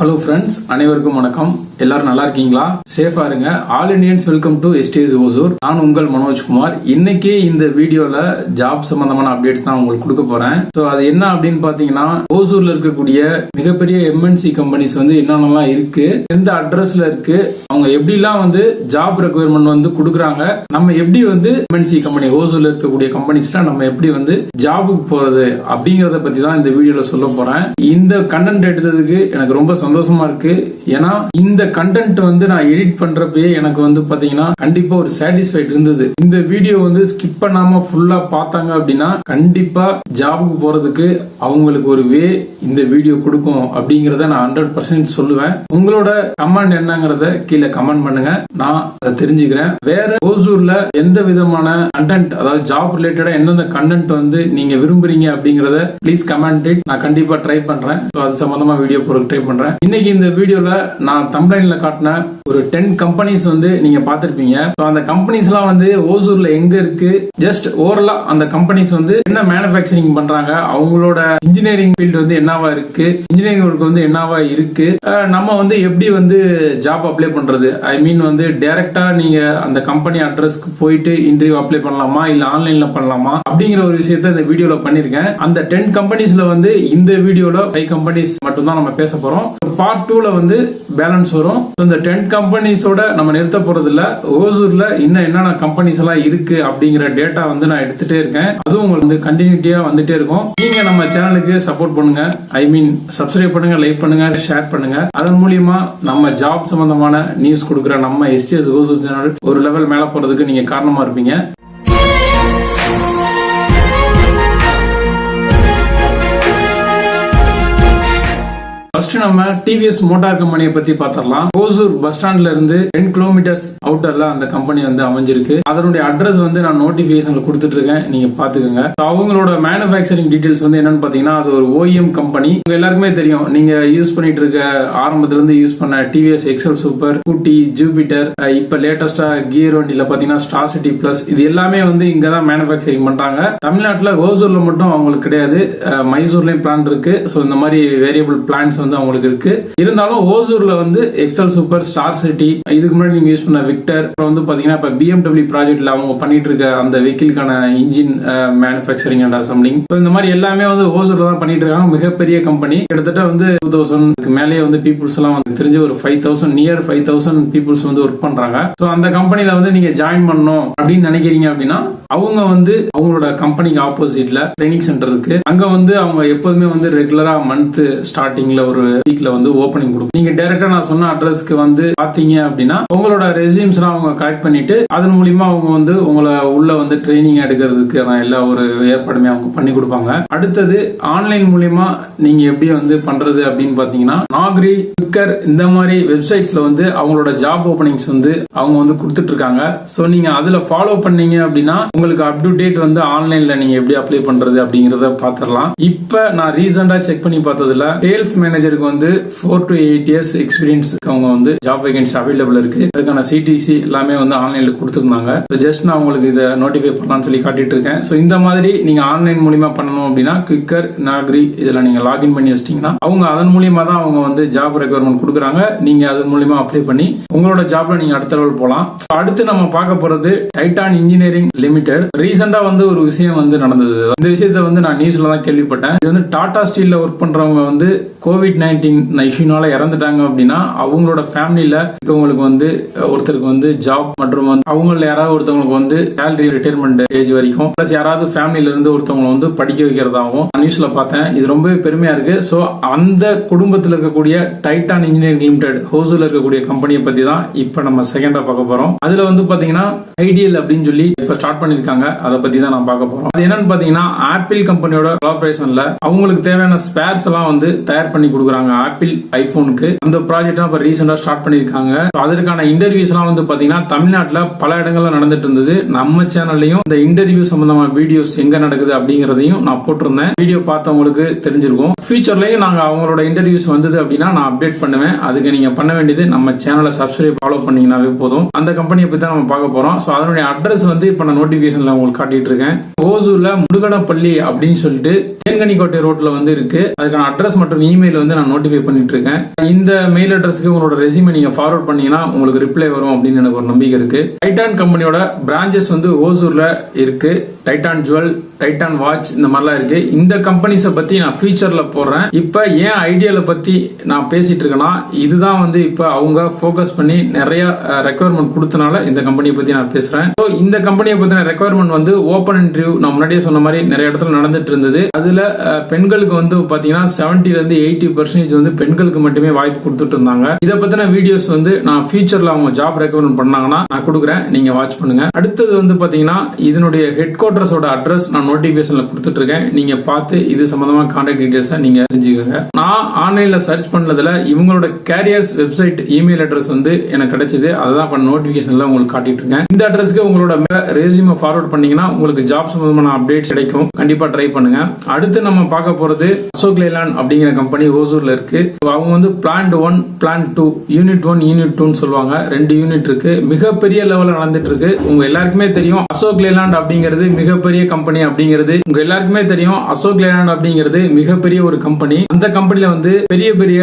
Hello friends அனைவருக்கும் வணக்கம். எல்லாரும் நல்லா இருக்கீங்களா? சேஃபா இருங்க. All Indians welcome to stage Hosur நான் உங்கள் மனோஜ்குமார் இன்னைக்கு இந்த வீடியோல ஜாப் சம்பந்தமான அப்டேட்ஸ் தான் உங்களுக்கு கொடுக்க போறேன். ஸோ அது என்ன அப்படின்னு பாத்தீங்கன்னா ஓசூர்ல இருக்கக்கூடிய மிகப்பெரிய எம்என்சி கம்பெனிஸ் வந்து என்னென்னலாம் இருக்கு எந்த அட்ரஸ்ல இருக்கு அவங்க எப்படிலாம் வந்து ஜாப் ரெக்குயர்மெண்ட் வந்து கொடுக்குறாங்க நம்ம எப்படி வந்து எம்என்சி கம்பெனி ஓசூர்ல இருக்கக்கூடிய கம்பெனிஸ்ல நம்ம எப்படி வந்து ஜாபுக்கு போறது அப்படிங்கறத பத்தி தான் இந்த வீடியோல சொல்ல போறேன். இந்த கண்டென்ட் எடுத்ததுக்கு எனக்கு ரொம்ப சந்தோஷமா இருக்கு. ஏன்னா இந்த கண்டென்ட் வந்து நான் எடிட் பண்றப்பே எனக்கு வந்து பாத்தீங்கன்னா கண்டிப்பா ஒரு சாட்டிஸ்ஃபைட் இருந்தது. இந்த வீடியோ வந்து ஸ்கிப் பண்ணாம ஃபுல்லா பார்த்தாங்க அப்படின்னா கண்டிப்பா ஜாபுக்கு போறதுக்கு அவங்களுக்கு ஒரு வே இந்த வீடியோ கொடுக்கும் அப்படிங்கறத நான் ஹண்ட்ரட் பர்சன்ட் சொல்லுவேன். உங்களோட கமெண்ட் என்னங்கறத கீழே கமெண்ட் பண்ணுங்க. நான் அதை தெரிஞ்சுக்கிறேன். வேற ஓசூர்ல எந்த விதமான கண்டென்ட் அதாவது ஜாப் ரிலேட்டடா எந்தெந்த கண்டென்ட் வந்து நீங்க விரும்புறீங்க அப்படிங்கறத ப்ளீஸ் கமெண்ட் நான் கண்டிப்பா ட்ரை பண்றேன். அது சம்பந்தமா வீடியோ பொருள் ட்ரை பண்றேன். இன்னைக்கு இந்த வீடியோல நான் தம்ப்ளைன்ல காட்டின ஒரு டென் கம்பெனிஸ் வந்து நீங்க பாத்திருப்பீங்க அந்த அந்த கம்பெனிஸ்லாம் வந்து ஓசூர்ல எங்க இருக்கு? ஜஸ்ட் ஓவரலா அந்த கம்பெனிஸ் வந்து என்ன மேனுஃபேக்சரிங் பண்றாங்க? அவங்களோட இன்ஜினியரிங் ஃபீல்டு வந்து என்னவா இருக்கு? இன்ஜினியரிங் ஒர்க் வந்து என்னவா இருக்கு? நம்ம வந்து எப்படி வந்து ஜாப் அப்ளை பண்றது? ஐ மீன் வந்து டைரக்டா நீங்க அந்த கம்பெனி அட்ரஸ்க்கு போயிட்டு இன்டர்வியூ அப்ளை பண்ணலாமா? இல்ல ஆன்லைன்ல பண்ணலாமா? அப்படிங்கிற ஒரு விஷயத்த இந்த வீடியோல பண்ணிருக்கேன் அந்த டென் கம்பெனிஸ்ல வந்து இந்த வீடியோல ஃபைவ் கம்பெனிஸ் மட்டும் தான் நம்ம பேச போறோம். பார்ட் டூல வந்து பேலன்ஸ் வரும். இந்த டென் கம்பெனிஸோட நம்ம நிறுத்த போகிறதில்ல ஓசூரில் ஓசூர்ல இன்னும் என்னென்ன கம்பெனிஸ் எல்லாம் இருக்கு அப்படிங்கிற டேட்டா வந்து நான் எடுத்துட்டே இருக்கேன். அதுவும் உங்களுக்கு வந்து கண்டினியூட்டியா வந்துட்டே இருக்கும். நீங்க நம்ம சேனலுக்கு சப்போர்ட் பண்ணுங்க. ஐ மீன் சப்ஸ்கிரைப் பண்ணுங்க லைக் பண்ணுங்க ஷேர் பண்ணுங்க. அதன் மூலியமா நம்ம ஜாப் சம்பந்தமான நியூஸ் கொடுக்குற நம்ம எஸ்டிஎஸ் ஓசூர் சேனல் ஒரு லெவல் மேல போறதுக்கு நீங்க காரணமா இருப்பீங்க. ஃபர்ஸ்ட் நம்ம டிவிஎஸ் மோட்டார் கம்பெனியை பத்தி பாத்திரலாம். ஓசூர் பஸ் ஸ்டாண்ட்ல இருந்து டென் கிலோமீட்டர்ஸ் அவுட்டர்ல அந்த கம்பெனி வந்து அமைஞ்சிருக்கு. அதனுடைய அட்ரஸ் வந்து நான் நோட்டிபிகேஷன்ல கொடுத்துட்டு இருக்கேன் நீங்க பாத்துக்கோங்க. அவங்களோட மேனுஃபேக்சரிங் டீடைல்ஸ் வந்து என்னன்னு பாத்தீங்கன்னா அது ஒரு ஓஎம் கம்பெனி உங்க எல்லாருக்குமே தெரியும். நீங்க யூஸ் பண்ணிட்டு இருக்க ஆரம்பத்துல இருந்து யூஸ் பண்ண டிவிஎஸ் எக்ஸல் சூப்பர் கூட்டி ஜூபிட்டர் இப்ப லேட்டஸ்டா கியர் வண்டியில பாத்தீங்கன்னா ஸ்டார் சிட்டி பிளஸ் இது எல்லாமே வந்து இங்க தான் மேனுஃபேக்சரிங் பண்றாங்க. தமிழ்நாட்டுல ஓசூர்ல மட்டும் அவங்களுக்கு கிடையாது. மைசூர்லயும் பிளான் இருக்கு. ஸோ இந்த மாதிரி வேரியபிள் பிளான்ஸ் வந்து அவங்களுக்கு இருக்கு. இருந்தாலும் ஓசூர்ல வந்து எக்ஸல் சூப்பர் ஸ்டார் சிட்டி இதுக்கு முன்னாடி நீங்க யூஸ் பண்ண விக்டர் அப்புறம் வந்து பாத்தீங்கன்னா இப்ப பிஎம்டபிள்யூ ப்ராஜெக்ட்ல அவங்க பண்ணிட்டு இருக்க அந்த வெஹிக்கிள்கான இன்ஜின் மேனுஃபேக்சரிங் அண்ட் அசம்பிளிங் இந்த மாதிரி எல்லாமே வந்து ஓசூர்ல தான் பண்ணிட்டு இருக்காங்க. மிகப்பெரிய கம்பெனி கிட்டத்தட்ட வந்து டூ தௌசண்ட் மேலேயே வந்து பீப்புள்ஸ் எல்லாம் வந்து தெரிஞ்சு ஒரு five thousand near five thousand peoples வந்து ஒர்க் பண்றாங்க. ஸோ அந்த கம்பெனில வந்து நீங்க ஜாயின் பண்ணணும் அப்படின்னு நினைக்கிறீங்க அப்படின்னா அவங்க வந்து அவங்களோட கம்பெனிக்கு ஆப்போசிட்ல ட்ரைனிங் சென்டர் இருக்கு. அங்க வந்து அவங்க எப்போதுமே வந்து ரெகுலரா மந்த் ஸ்டார்டிங்ல ஒரு வீக்ல வந்து ஓப்பனிங் கொடுக்கும். நீங்க டேரக்டா நான் சொன்ன அட்ரஸ்க்கு வந்து பாத்தீங்க அப்படின்னா உங்களோட ரெசியூம்ஸ்லாம் அவங்க கலெக்ட் பண்ணிட்டு அதன் மூலியமா அவங்க வந்து உங்களை உள்ள வந்து ட்ரைனிங் எடுக்கிறதுக்கு நான் எல்லா ஒரு ஏற்பாடுமே அவங்க பண்ணி கொடுப்பாங்க. அடுத்தது ஆன்லைன் மூலியமா நீங்க எப்படி வந்து பண்றது அப்படின்னு பாத்தீங்கன்னா நாக்ரி குக்கர் இந்த மாதிரி வெப்சைட்ஸ்ல வந்து அவங்களோட ஜாப் ஓப்பனிங்ஸ் வந்து அவங்க வந்து கொடுத்துட்டு இருக்காங்க ஸோ நீங்க அதுல ஃபாலோ பண்ணீங்க அப்படின்னா உங்களுக்கு அப் டு டேட் வந்து ஆன்லைன்ல நீங்க எப்படி அப்ளை பண்றது அப்படிங்கறத பாத்திரலாம். இப்ப நான் ரீசெண்டா செக் பண்ணி பார்த்ததுல சேல்ஸ் மேனேஜருக்கு வந்து four to eight years experience அவங்க வந்து ஜாப் வேகன்சி அவைலபிள் இருக்கு. அதுக்கான சிடிசி எல்லாமே வந்து ஆன்லைன்ல கொடுத்துருந்தாங்க. ஜஸ்ட் நான் உங்களுக்கு இதை நோட்டிஃபை பண்ணலாம்னு சொல்லி காட்டிட்டு இருக்கேன். ஸோ இந்த மாதிரி நீங்க ஆன்லைன் மூலியமா பண்ணணும் அப்படின்னா குவிக்கர் நாகரி இதுல நீங்க லாகின் பண்ணி வச்சிட்டீங்கன்னா அவங்க அதன் மூலியமா தான் அவங்க வந்து ஜாப் ரெக்குவயர்மெண்ட் கொடுக்குறாங்க. நீங்க அதன் மூலியமா அப்ளை பண்ணி உங்களோட ஜாப்ல நீங்க அடுத்த லெவல் போகலாம். அடுத்து நம்ம பார்க்க போறது டைட்டான் இன்ஜினியரிங் லிமிடெட் ரீசெண்டா வந்து ஒரு விஷயம் வந்து நடந்தது. இந்த விஷயத்தை வந்து நான் நியூஸ்ல தான் கேள்விப்பட்டேன். இது வந்து டாடா ஸ்டீல்ல ஒர்க் பண்றவங்க வந்து கோவிட் நைன்டீன் இஷ்யூனால இறந்துட்டாங்க அப்படின்னா அவங்களோட ஃபேமிலியில இருக்கவங்களுக்கு வந்து ஒருத்தருக்கு வந்து ஜாப் மற்றும் வந்து அவங்கள யாராவது ஒருத்தவங்களுக்கு வந்து சேலரி ரிட்டையர்மெண்ட் ஏஜ் வரைக்கும் ப்ளஸ் யாராவது ஃபேமிலியில இருந்து ஒருத்தவங்களை வந்து படிக்க வைக்கிறதாகவும் நியூஸ்ல பார்த்தேன். இது ரொம்பவே பெருமையா இருக்கு. ஸோ அந்த குடும்பத்தில் இருக்கக்கூடிய டைட்டான் இன்ஜினியரிங் லிமிடெட் ஹோசூர்ல இருக்கக்கூடிய கம்பெனியை பத்தி தான் இப்போ நம்ம செகண்டா பார்க்க போறோம். அதுல வந்து பாத்தீங்கன்னா ஐடியல் அப்படின்னு சொல்லி இப்ப ஸ்டார்ட் பண்ணிருக்காங்க. அதை பத்தி தான் நான் பார்க்க போறோம். அது என்னன்னு பாத்தீங்கன்னா ஆப்பிள் கம்பெனியோட கொலாபரேஷன்ல அவங்களுக்கு தேவையான ஸ்பேர்ஸ் எல்லாம் வந்து தயார் பண்ணி கொடுக்குறாங்க. ஆப்பிள் ஐபோனுக்கு அந்த ப்ராஜெக்ட் இப்போ ரீசெண்டாக ஸ்டார்ட் பண்ணியிருக்காங்க. அதற்கான இன்டர்வியூஸ் எல்லாம் வந்து பார்த்தீங்கன்னா தமிழ்நாட்டில் பல இடங்களில் நடந்துட்டு இருந்தது நம்ம சேனல்லையும் இந்த இன்டர்வியூ சம்பந்தமான வீடியோஸ் எங்க நடக்குது அப்படிங்கிறதையும் நான் போட்டிருந்தேன். வீடியோ பார்த்தவங்களுக்கு தெரிஞ்சிருக்கும். ஃபியூச்சர்லையும் நாங்கள் அவங்களோட இன்டர்வியூஸ் வந்தது அப்படின்னா நான் அப்டேட் பண்ணுவேன். அதுக்கு நீங்க பண்ண வேண்டியது நம்ம சேனலை சப்ஸ்கிரைப் ஃபாலோ பண்ணீங்கன்னாவே போதும். அந்த கம்பெனியை பத்தி தான் நம்ம பார்க்க போறோம். ஸோ அதனுடைய அட்ரஸ் வந்து இப்போ நான் நோட்டிபிகேஷன்ல உங்களுக்கு காட்டிட்டு இருக்கேன் ஓசூர்ல முருகனப்பள்ளி அப்படின்னு சொல்லிட்டு தேன்கனிக்கோட்டை ரோட்ல வந்து இருக்கு. அதுக்கான அட்ரஸ் மற்றும் இமெயில் வந்து நான் நான் நோட்டிஃபை பண்ணிட்டு இருக்கேன் இந்த மெயில் அட்ரஸ்க்கு உங்களோட ரெசியூமை நீங்க ஃபார்வர்ட் பண்ணீங்கன்னா உங்களுக்கு ரிப்ளை வரும் அப்படின்னு எனக்கு ஒரு நம்பிக்கை இருக்கு. டைட்டான் கம்பெனியோட பிரான்ச்சஸ் வந்து ஓசூர்ல இருக்கு. டைட்டான் ஜுவல் டைட்டான் வாட்ச் இந்த மாதிரிலாம் இருக்கு. இந்த கம்பெனிஸை பத்தி நான் ஃபியூச்சர்ல போடுறேன். இப்போ ஏன் ஐடியால பத்தி நான் பேசிட்டு இருக்கேன்னா இதுதான் வந்து இப்போ அவங்க ஃபோக்கஸ் பண்ணி நிறைய ரெக்குவயர்மெண்ட் கொடுத்தனால இந்த கம்பெனியை பத்தி நான் பேசுறேன். ஸோ இந்த கம்பெனியை பத்தின ரெக்குவயர்மெண்ட் வந்து ஓப்பன் இன்டர்வியூ நான் முன்னாடியே சொன்ன மாதிரி நிறைய இடத்துல நடந்துட்டு இருந்தது. அதுல பெண்களுக்கு வந்து பாத்தீங்கன்னா செவன்டில இருந்து எயிட்டி பர்சன்டேஜ் வந்து பெண்களுக்கு மட்டுமே வாய்ப்பு கொடுத்துட்டு இருந்தாங்க. இதை பத்தின வீடியோஸ் வந்து நான் ஃபியூச்சர்ல அவங்க ஜாப் ரெக்கமெண்ட் பண்ணாங்கன்னா நான் கொடுக்குறேன். நீங்க வாட்ச் பண்ணுங்க. அடுத்தது வந்து பாத்தீங்கன்னா இதனுடைய ஹெட் குவார்டர்ஸோட அட்ரஸ் நான் நோட்டிபிகேஷன்ல கொடுத்துட்டு இருக்கேன். நீங்க பார்த்து இது சம்பந்தமா கான்டாக்ட் டீடைல்ஸை நீங்க தெரிஞ்சுக்கோங்க. நான் ஆன்லைன்ல சர்ச் பண்ணதுல இவங்களோட கேரியர்ஸ் வெப்சைட் இமெயில் அட்ரஸ் வந்து எனக்கு கிடைச்சது. அதுதான் இப்போ நோட்டிபிகேஷன்ல உங்களுக்கு காட்டிட்டு இருக்கேன். இந்த அட்ரஸ்க்கு உங்களோட ரெசியூமை ஃபார்வர்ட் பண்ணீங்கன்னா உங்களுக்கு ஜாப் சம்பந்தமான அப்டேட்ஸ் கிடைக்கும். கண்டிப்பா ட்ரை பண்ணுங்க. அடுத்து நம்ம பார்க்க போறது அசோக் லேலான் அப்படிங்கிற கம்பெனி ஓசூர்ல இருக்கு. அவங்க வந்து plant one plan two unit one unit டூன்னு சொல்லுவாங்க. ரெண்டு யூனிட் இருக்கு. மிகப்பெரிய லெவலில் நடந்துட்டு இருக்கு. உங்க எல்லாருக்குமே தெரியும் அசோக் லேலாண்ட் அப்படிங்கிறது மிகப்பெரிய கம்பெனி அப்படிங்கிறது. உங்க எல்லாருக்குமே தெரியும் அசோக் லேலாண்ட் அப்படிங்கிறது மிகப்பெரிய ஒரு கம்பெனி அந்த கம்பெனியில வந்து பெரிய பெரிய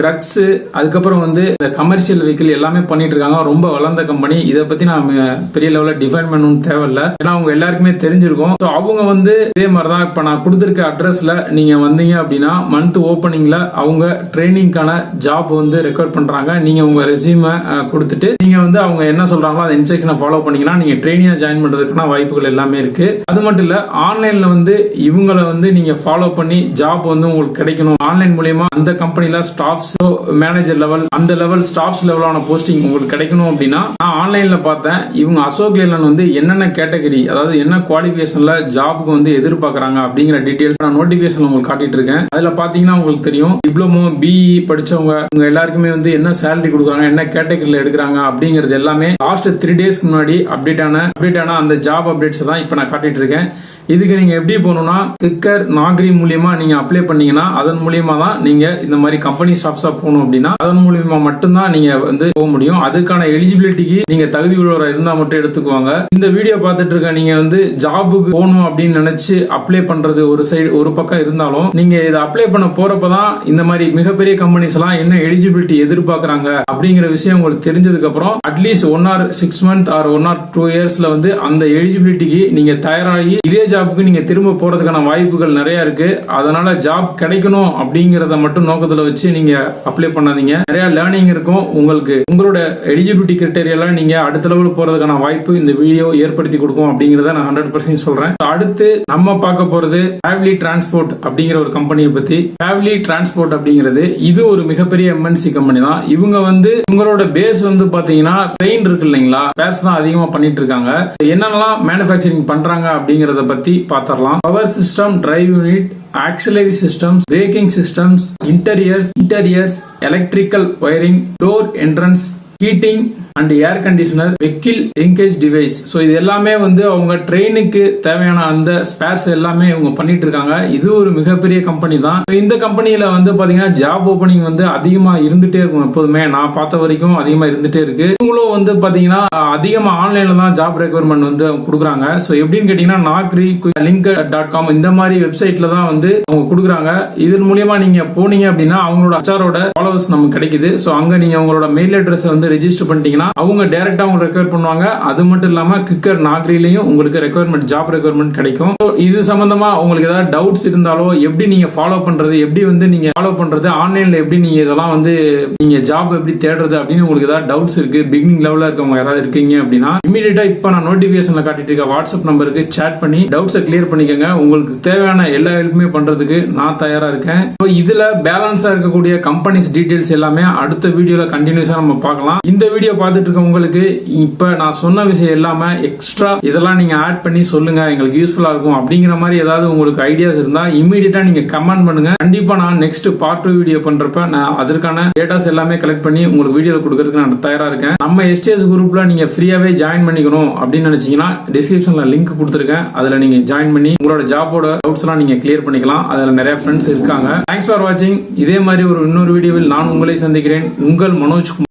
ட்ரக்ஸ் அதுக்கப்புறம் வந்து இந்த கமர்ஷியல் வெஹிக்கிள் எல்லாமே பண்ணிட்டு இருக்காங்க. ரொம்ப வளர்ந்த கம்பெனி இதை பத்தி நான் பெரிய லெவலில் டிஃபைன் பண்ணணும்னு தேவையில்ல. ஏன்னா அவங்க எல்லாருக்குமே தெரிஞ்சிருக்கும். ஸோ அவங்க வந்து இதே மாதிரி தான் இப்போ நான் கொடுத்துருக்க அட்ரஸ்ல நீங்க வந்தீங்க அப்படின்னா மந்த் ஓப்பனிங்ல அவங்க ட்ரைனிங்க்கான ஜாப் வந்து ரெக்கார்ட் பண்ணுறாங்க நீங்கள் உங்கள் ரெசியூமை கொடுத்துட்டு நீங்கள் வந்து அவங்க என்ன சொல்கிறாங்களோ அந்த இன்ஸ்ட்ரக்ஷனை ஃபாலோ பண்ணிங்கன்னா நீங்கள் ட்ரைனிங்கா ஜாயின் பண்ணுறதுக்கான வாய்ப்புகள் எல்லாமே இருக்குது அது மட்டும் இல்லை ஆன்லைனில் வந்து இவங்களை வந்து நீங்கள் ஃபாலோ பண்ணி ஜாப் வந்து உங்களுக்கு கிடைக்கணும். ஆன்லைன் மூலயமா அந்த கம்பெனியில் ஸ்டாஃப்ஸ் மேனேஜர் லெவல் அந்த லெவல் ஸ்டாஃப்ஸ் லெவலான போஸ்டிங் உங்களுக்கு கிடைக்கணும் அப்படின்னா நான் ஆன்லைனில் பார்த்தேன் இவங்க அசோக் லேலன் வந்து என்னென்ன கேட்டகரி அதாவது என்ன குவாலிஃபிகேஷனில் ஜாபுக்கு வந்து எதிர்பார்க்குறாங்க அப்படிங்கிற டீட்டெயில்ஸ் நான் நோட்டிஃபிகேஷன் உங்களுக்கு காட்டிட்டு இருக்கேன். அதில் பார்த்தீங்கன்னா உங்களுக்கு தெரியும் டிப்ளமோ பிஇ படிச்சவங்க இவங்க எல்லாருக்குமே வந்து என்ன சேலரி கொடுக்குறாங்க என்ன கேட்டகரியில எடுக்கிறாங்க அப்படிங்கிறது எல்லாமே லாஸ்ட் த்ரீ டேஸ்க்கு முன்னாடி அப்டேட் ஆன அப்டேட் ஆன அந்த ஜாப் அப்டேட்ஸ் தான் இப்போ நான் காட்டிட்டு இருக்கேன். இதுக்கு நீங்க எப்படி போகணும்னா கிக்கர் நாகரி மூலியமா நீங்க அப்ளை பண்ணீங்கன்னா அதன் மூலியமா தான் நீங்க இந்த மாதிரி கம்பெனி ஸ்டாஃப்ஸாக போகணும் அப்படின்னா அதன் மூலியமா மட்டும்தான் நீங்க வந்து போக முடியும். அதுக்கான எலிஜிபிலிட்டிக்கு நீங்க தகுதி உள்ளவராக இருந்தா மட்டும் எடுத்துக்குவாங்க. இந்த வீடியோ பார்த்துட்டு இருக்க நீங்க வந்து ஜாபுக்கு போகணும் அப்படின்னு நினைச்சு அப்ளை பண்றது ஒரு சைடு ஒரு பக்கம் இருந்தாலும் நீங்க இதை அப்ளை பண்ண போறப்பதான் இந்த மாதிரி மிகப்பெரிய கம்பெனிஸ் எல்லாம் என்ன எலிஜிபிலிட்டி எதிர்பார்க்கறாங்க அப்படிங்கிற விஷயம் உங்களுக்கு தெரிஞ்சதுக்கு அப்புறம் at least one or six month or one or two இயர்ஸ்ல வந்து அந்த எலிஜிபிலிட்டிக்கு நீங்க தயாராகி இதே ஜாப்புக்கு நீங்கள் திரும்ப போகிறதுக்கான வாய்ப்புகள் நிறையா இருக்குது அதனால் ஜாப் கிடைக்கணும் அப்படிங்கிறத மட்டும் நோக்கத்தில் வச்சு நீங்கள் அப்ளை பண்ணாதீங்க. நிறையா லேர்னிங் இருக்கும். உங்களுக்கு உங்களோட எலிஜிபிலிட்டி கிரிட்டேரியெல்லாம் நீங்கள் அடுத்த லெவல் போகிறதுக்கான வாய்ப்பு இந்த வீடியோ ஏற்படுத்தி கொடுக்கும் அப்படிங்கிறத நான் ஹண்ட்ரட் பர்சன்ட் சொல்கிறேன் அடுத்து நம்ம பார்க்க போறது ஃபேவ்லி டிரான்ஸ்போர்ட் அப்படிங்கிற ஒரு கம்பெனியை பற்றி ஃபேவ்லி டிரான்ஸ்போர்ட் அப்படிங்கிறது இது ஒரு மிகப்பெரிய எம்என்சி கம்பெனி தான். இவங்க வந்து இவங்களோட பேஸ் வந்து பார்த்தீங்கன்னா ட்ரெயின் இருக்கு இல்லைங்களா? பேர்ஸ் தான் அதிகமாக பண்ணிட்டு இருக்காங்க. என்னென்னலாம் மேனுஃபேக்சரிங் பண்ணுறாங்க அப்படிங்கிறத பற்றி பத்தி பாத்திரலாம். Power system drive unit auxiliary systems braking systems interiors interiors electrical wiring door entrance heating and air conditioner vehicle linkage device so இது எல்லாமே வந்து அவங்க ட்ரெயினுக்கு தேவையான அந்த ஸ்பேர்ஸ் எல்லாமே இவங்க பண்ணிட்டு இருக்காங்க இது ஒரு மிகப்பெரிய கம்பெனி தான். இந்த கம்பெனியில வந்து பாத்தீங்கன்னா ஜாப் ஓப்பனிங் வந்து அதிகமா இருந்துட்டே இருக்கும் எப்போதுமே. நான் பார்த்த வரைக்கும் அதிகமா இருந்துட்டே இருக்கு. இவங்களும் வந்து பாத்தீங்கன்னா அதிகமா ஆன்லைன்ல தான் ஜாப் ரெக்யர்மெண்ட் வந்து அவங்க கொடுக்குறாங்க. ஸோ எப்படின்னு கேட்டீங்கன்னா நாக்ரி லிங்க் டாட் காம் இந்த மாதிரி வெப்சைட்ல தான் வந்து அவங்க கொடுக்குறாங்க. இதன் மூலியமா நீங்க போனீங்க அப்படின்னா அவங்களோட அச்சாரோட ஃபாலோவர்ஸ் நமக்கு கிடைக்குது. ஸோ அங்க நீங்க உங்களோட மெயில் அட்ரஸ் வந்து ரெஜிஸ்டர் பண்ணிட்டீங்கன்னா அவங்க டைரக்டா அவங்க ரெக்வயர் பண்ணுவாங்க. அது மட்டும் இல்லாம கிக்கர் நாக்ரிலையும் உங்களுக்கு ரெக்யர்மெண்ட் ஜாப் ரெக்யர்மெண்ட் கிடைக்கும். இது சம்பந்தமா உங்களுக்கு ஏதாவது டவுட்ஸ் இருந்தாலோ எப்படி நீங்க ஃபாலோ பண்றது எப்படி வந்து நீங்க ஃபாலோ பண்றது ஆன்லைன்ல எப்படி நீங்க இதெல்லாம் வந்து நீங்க ஜாப் எப்படி தேடுறது அப்படின்னு உங்களுக்கு ஏதாவது டவுட்ஸ் இருக்கு பிகினிங் லெவல்ல இருக்கவங்க யாராவது இருக்கீங்க அப்படின்னா இமீடியட்டா இப்போ நான் நோட்டிபிகேஷன்ல காட்டிட்டு இருக்க வாட்ஸ்அப் நம்பருக்கு சேட் பண்ணி டவுட்ஸை கிளியர் பண்ணிக்கோங்க. உங்களுக்கு தேவையான எல்லா ஹெல்ப்புமே பண்றதுக்கு நான் தயாரா இருக்கேன். So, இதுல பேலன்ஸா இருக்கக்கூடிய கம்பெனிஸ் டீடைல்ஸ் எல்லாமே அடுத்த வீடியோல கண்டினியூஸா நம்ம பார்க்கலாம். இந்த வீடியோ பார்த்து பார்த்துட்டு இருக்க உங்களுக்கு இப்போ நான் சொன்ன விஷயம் எல்லாமே எக்ஸ்ட்ரா இதெல்லாம் நீங்கள் ஆட் பண்ணி சொல்லுங்க எங்களுக்கு யூஸ்ஃபுல்லாக இருக்கும் அப்படிங்கிற மாதிரி ஏதாவது உங்களுக்கு ஐடியாஸ் இருந்தால் இமீடியட்டா நீங்கள் கமெண்ட் பண்ணுங்க. கண்டிப்பாக நான் நெக்ஸ்ட் பார்ட் டூ வீடியோ பண்ணுறப்ப நான் அதற்கான டேட்டாஸ் எல்லாமே கலெக்ட் பண்ணி உங்களுக்கு வீடியோ கொடுக்கறதுக்கு நான் தயாராக இருக்கேன். நம்ம எஸ்டிஎஸ் குரூப்பில் நீங்கள் ஃப்ரீயாகவே ஜாயின் பண்ணிக்கணும் அப்படின்னு நினச்சிங்கன்னா டிஸ்கிரிப்ஷனில் லிங்க் கொடுத்துருக்கேன். அதில் நீங்கள் ஜாயின் பண்ணி உங்களோட ஜாபோட டவுட்ஸ்லாம் நீங்கள் கிளியர் பண்ணிக்கலாம். அதில் நிறைய ஃப்ரெண்ட்ஸ் இருக்காங்க. தேங்க்ஸ் ஃபார் வாட்சிங் இதே மாதிரி ஒரு இன்னொரு வீடியோவில் நான் உங்களை சந்திக்கிறேன். உங்கள் மனோஜ் குமார்